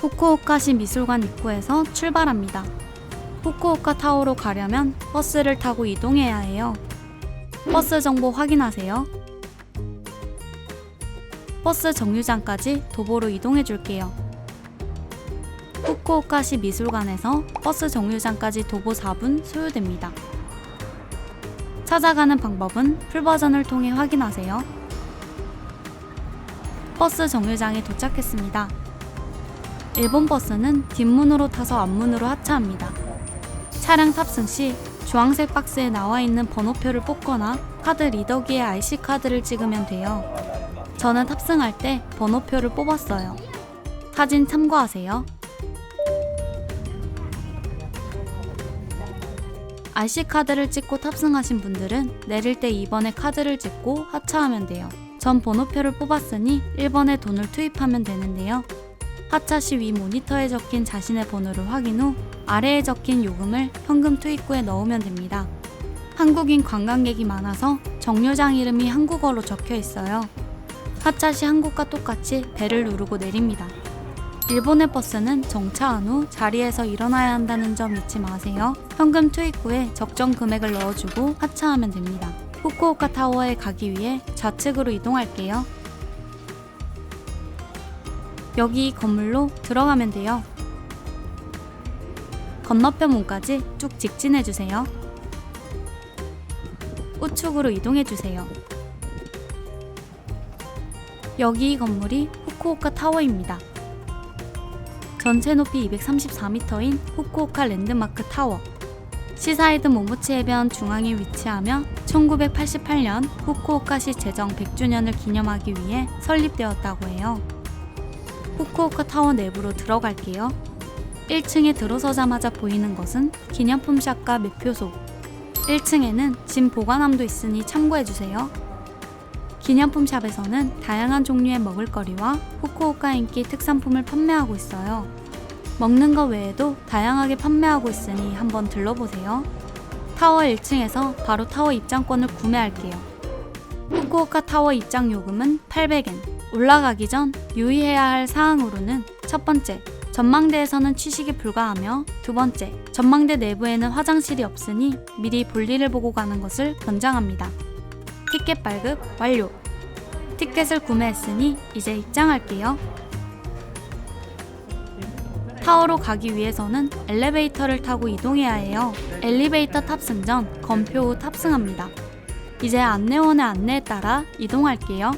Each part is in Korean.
후쿠오카시 미술관 입구에서 출발합니다. 후쿠오카 타워로 가려면 버스를 타고 이동해야 해요. 버스 정보 확인하세요. 버스 정류장까지 도보로 이동해 줄게요. 후쿠오카시 미술관에서 버스 정류장까지 도보 4분 소요됩니다. 찾아가는 방법은 풀버전을 통해 확인하세요. 버스 정류장에 도착했습니다. 일본 버스는 뒷문으로 타서 앞문으로 하차합니다. 차량 탑승 시 주황색 박스에 나와 있는 번호표를 뽑거나 카드 리더기에 IC 카드를 찍으면 돼요. 저는 탑승할 때 번호표를 뽑았어요. 사진 참고하세요. IC 카드를 찍고 탑승하신 분들은 내릴 때 2번에 카드를 찍고 하차하면 돼요. 전 번호표를 뽑았으니 1번에 돈을 투입하면 되는데요. 하차 시 위 모니터에 적힌 자신의 번호를 확인 후 아래에 적힌 요금을 현금 투입구에 넣으면 됩니다. 한국인 관광객이 많아서 정류장 이름이 한국어로 적혀 있어요. 하차 시 한국과 똑같이 벨을 누르고 내립니다. 일본의 버스는 정차한 후 자리에서 일어나야 한다는 점 잊지 마세요. 현금 투입구에 적정 금액을 넣어주고 하차하면 됩니다. 후쿠오카 타워에 가기 위해 좌측으로 이동할게요. 여기 이 건물로 들어가면 돼요. 건너편 문까지 쭉 직진해주세요. 우측으로 이동해주세요. 여기 이 건물이 후쿠오카 타워입니다. 전체 높이 234m인 후쿠오카 랜드마크 타워. 시사이드 모모치 해변 중앙에 위치하며 1988년 후쿠오카시 제정 100주년을 기념하기 위해 설립되었다고 해요. 후쿠오카 타워 내부로 들어갈게요. 1층에 들어서자마자 보이는 것은 기념품 샵과 매표소. 1층에는 짐 보관함도 있으니 참고해주세요. 기념품 샵에서는 다양한 종류의 먹을거리와 후쿠오카 인기 특산품을 판매하고 있어요. 먹는 것 외에도 다양하게 판매하고 있으니 한번 들러보세요. 타워 1층에서 바로 타워 입장권을 구매할게요. 후쿠오카 타워 입장 요금은 800엔. 올라가기 전 유의해야 할 사항으로는 첫 번째, 전망대에서는 취식이 불가하며 두 번째, 전망대 내부에는 화장실이 없으니 미리 볼일을 보고 가는 것을 권장합니다. 티켓 발급 완료. 티켓을 구매했으니 이제 입장할게요. 타워로 가기 위해서는 엘리베이터를 타고 이동해야 해요. 엘리베이터 탑승 전 검표 후 탑승합니다. 이제 안내원의 안내에 따라 이동할게요.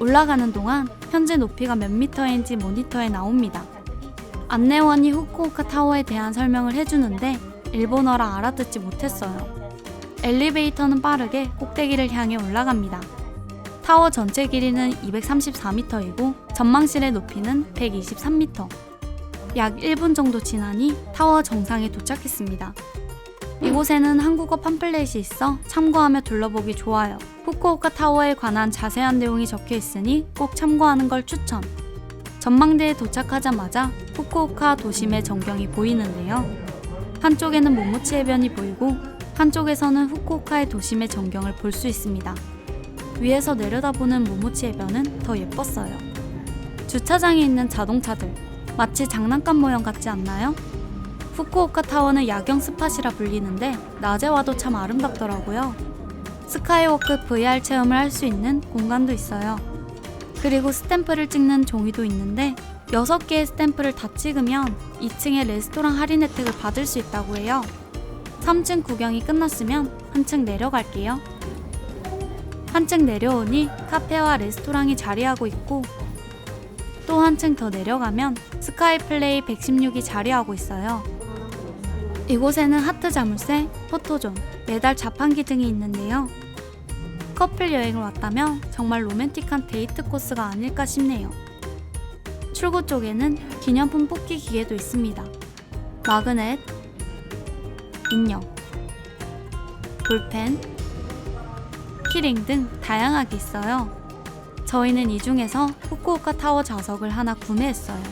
올라가는 동안 현재 높이가 몇 미터인지 모니터에 나옵니다. 안내원이 후쿠오카 타워에 대한 설명을 해주는데 일본어라 알아듣지 못했어요. 엘리베이터는 빠르게 꼭대기를 향해 올라갑니다. 타워 전체 길이는 234m이고 전망실의 높이는 123m. 약 1분 정도 지나니 타워 정상에 도착했습니다. 이곳에는 한국어 팜플렛이 있어 참고하며 둘러보기 좋아요. 후쿠오카 타워에 관한 자세한 내용이 적혀 있으니 꼭 참고하는 걸 추천. 전망대에 도착하자마자 후쿠오카 도심의 전경이 보이는데요. 한쪽에는 모모치 해변이 보이고 한쪽에서는 후쿠오카의 도심의 전경을 볼 수 있습니다. 위에서 내려다보는 모모치 해변은 더 예뻤어요. 주차장에 있는 자동차들 마치 장난감 모형 같지 않나요? 후쿠오카 타워는 야경 스팟이라 불리는데 낮에 와도 참 아름답더라고요. 스카이워크 VR 체험을 할 수 있는 공간도 있어요. 그리고 스탬프를 찍는 종이도 있는데 6개의 스탬프를 다 찍으면 2층에 레스토랑 할인 혜택을 받을 수 있다고 해요. 3층 구경이 끝났으면 한층 내려갈게요. 한층 내려오니 카페와 레스토랑이 자리하고 있고 또 한층 더 내려가면 스카이플레이 116이 자리하고 있어요. 이곳에는 하트 자물쇠, 포토존, 매달 자판기 등이 있는데요. 커플 여행을 왔다면 정말 로맨틱한 데이트 코스가 아닐까 싶네요. 출구 쪽에는 기념품 뽑기 기계도 있습니다. 마그넷, 인형, 볼펜, 키링 등 다양하게 있어요. 저희는 이 중에서 후쿠오카 타워 좌석을 하나 구매했어요.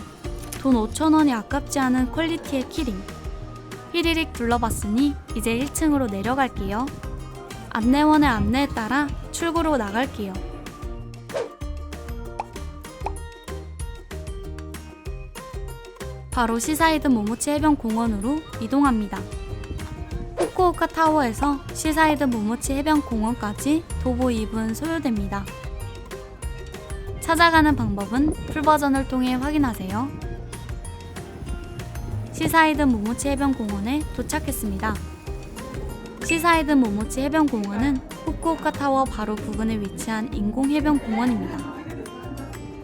돈 5천원이 아깝지 않은 퀄리티의 키링. 휘리릭 둘러봤으니 이제 1층으로 내려갈게요. 안내원의 안내에 따라 출구로 나갈게요. 바로 시사이드 모모치 해변 공원으로 이동합니다. 후쿠오카 타워에서 시사이드 모모치 해변 공원까지 도보 2분 소요됩니다. 찾아가는 방법은 풀버전을 통해 확인하세요. 시사이드 모모치 해변 공원에 도착했습니다. 시사이드 모모치 해변 공원은 후쿠오카 타워 바로 부근에 위치한 인공 해변 공원입니다.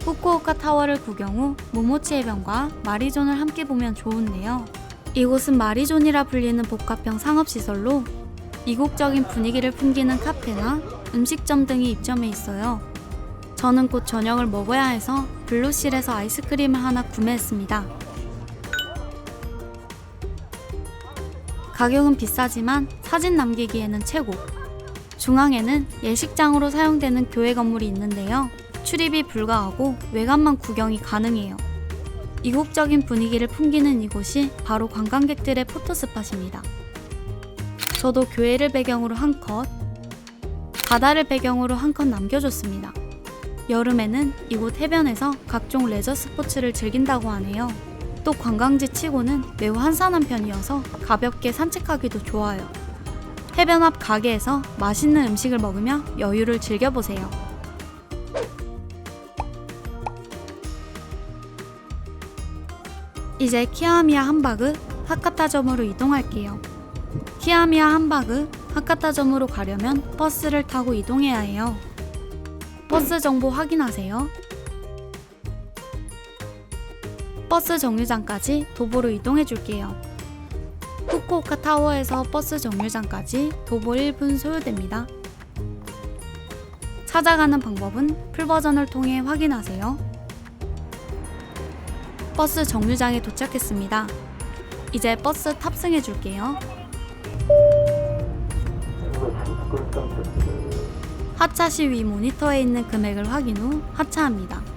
후쿠오카 타워를 구경 후 모모치 해변과 마리존을 함께 보면 좋은데요. 이곳은 마리존이라 불리는 복합형 상업시설로 이국적인 분위기를 풍기는 카페나 음식점 등이 입점해 있어요. 저는 곧 저녁을 먹어야 해서 블루실에서 아이스크림을 하나 구매했습니다. 가격은 비싸지만 사진 남기기에는 최고. 중앙에는 예식장으로 사용되는 교회 건물이 있는데요. 출입이 불가하고 외관만 구경이 가능해요. 이국적인 분위기를 풍기는 이곳이 바로 관광객들의 포토스팟입니다. 저도 교회를 배경으로 한 컷, 바다를 배경으로 한 컷 남겨줬습니다. 여름에는 이곳 해변에서 각종 레저 스포츠를 즐긴다고 하네요. 또 관광지 치고는 매우 한산한 편이어서 가볍게 산책하기도 좋아요. 해변 앞 가게에서 맛있는 음식을 먹으며 여유를 즐겨보세요. 이제 키아미야 함바그 하카타점으로 이동할게요. 키아미야 함바그 하카타점으로 가려면 버스를 타고 이동해야 해요. 버스 정보 확인하세요. 버스 정류장까지 도보로 이동해 줄게요. 후쿠오카 타워에서 버스 정류장까지 도보 1분 소요됩니다. 찾아가는 방법은 풀버전을 통해 확인하세요. 버스 정류장에 도착했습니다. 이제 버스 탑승해 줄게요. 하차 시 위 모니터에 있는 금액을 확인 후 하차합니다.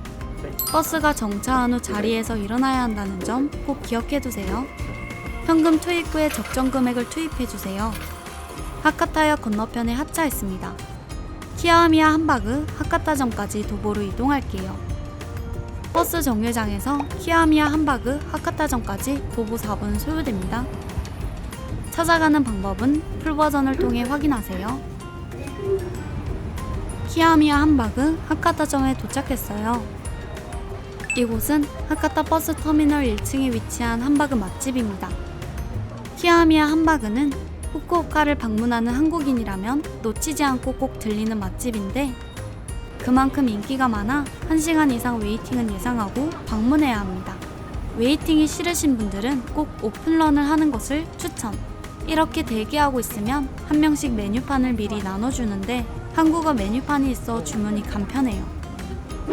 버스가 정차한 후 자리에서 일어나야 한다는 점 꼭 기억해 두세요. 현금 투입 후에 적정 금액을 투입해 주세요. 하카타역 건너편에 하차했습니다. 키아미야 함바그 하카타점까지 도보로 이동할게요. 버스 정류장에서 키아미야 함바그 하카타점까지 도보 4분 소요됩니다. 찾아가는 방법은 풀버전을 통해 확인하세요. 키아미야 함바그 하카타점에 도착했어요. 이곳은 하카타 버스 터미널 1층에 위치한 함바그 맛집입니다. 키아미야 함바그는 후쿠오카를 방문하는 한국인이라면 놓치지 않고 꼭 들리는 맛집인데 그만큼 인기가 많아 1시간 이상 웨이팅은 예상하고 방문해야 합니다. 웨이팅이 싫으신 분들은 꼭 오픈런을 하는 것을 추천. 이렇게 대기하고 있으면 한 명씩 메뉴판을 미리 나눠주는데 한국어 메뉴판이 있어 주문이 간편해요.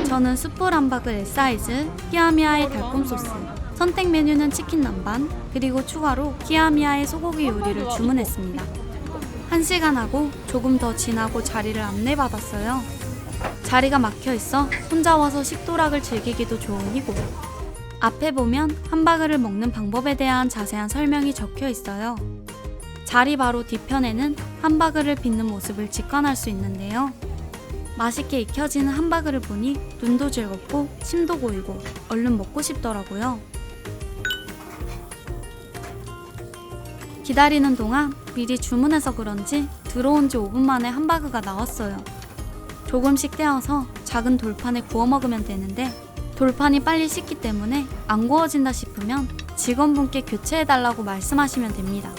저는 숯불 함바그 L 사이즈, 키아미아의 달콤 소스, 선택 메뉴는 치킨 남반, 그리고 추가로 키아미아의 소고기 요리를 주문했습니다. 한 시간 하고 조금 더 지나고 자리를 안내받았어요. 자리가 막혀 있어 혼자 와서 식도락을 즐기기도 좋은 이곳. 앞에 보면 함바그를 먹는 방법에 대한 자세한 설명이 적혀 있어요. 자리 바로 뒤편에는 함바그를 빚는 모습을 직관할 수 있는데요. 맛있게 익혀지는 함바그를 보니 눈도 즐겁고 침도 고이고 얼른 먹고 싶더라고요. 기다리는 동안 미리 주문해서 그런지 들어온 지 5분 만에 함바그가 나왔어요. 조금씩 떼어서 작은 돌판에 구워 먹으면 되는데 돌판이 빨리 식기 때문에 안 구워진다 싶으면 직원분께 교체해달라고 말씀하시면 됩니다.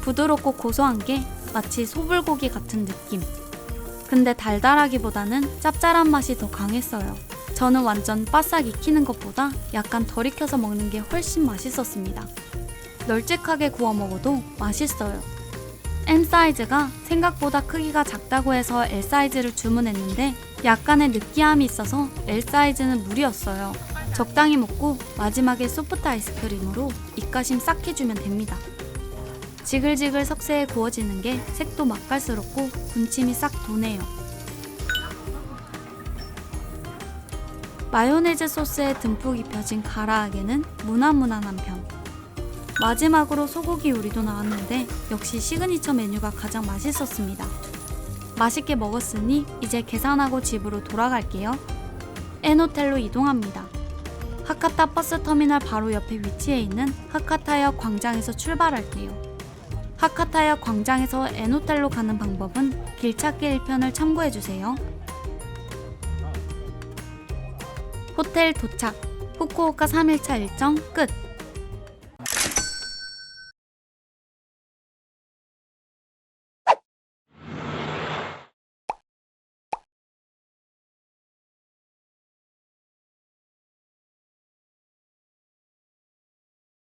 부드럽고 고소한 게 마치 소불고기 같은 느낌. 근데 달달하기보다는 짭짤한 맛이 더 강했어요. 저는 완전 바싹 익히는 것보다 약간 덜 익혀서 먹는 게 훨씬 맛있었습니다. 널찍하게 구워 먹어도 맛있어요. M 사이즈가 생각보다 크기가 작다고 해서 L 사이즈를 주문했는데 약간의 느끼함이 있어서 L 사이즈는 무리였어요. 적당히 먹고 마지막에 소프트 아이스크림으로 입가심 싹 해주면 됩니다. 지글지글 석쇠에 구워지는 게 색도 맛깔스럽고 군침이 싹 도네요. 마요네즈 소스에 듬뿍 입혀진 가라아게는 무난무난한 편. 마지막으로 소고기 요리도 나왔는데 역시 시그니처 메뉴가 가장 맛있었습니다. 맛있게 먹었으니 이제 계산하고 집으로 돌아갈게요. 엔호텔로 이동합니다. 하카타 버스 터미널 바로 옆에 위치해 있는 하카타역 광장에서 출발할게요. 하카타역 광장에서 에노텔로 가는 방법은 길찾기 1편을 참고해주세요. 호텔 도착. 후쿠오카 3일차 일정 끝.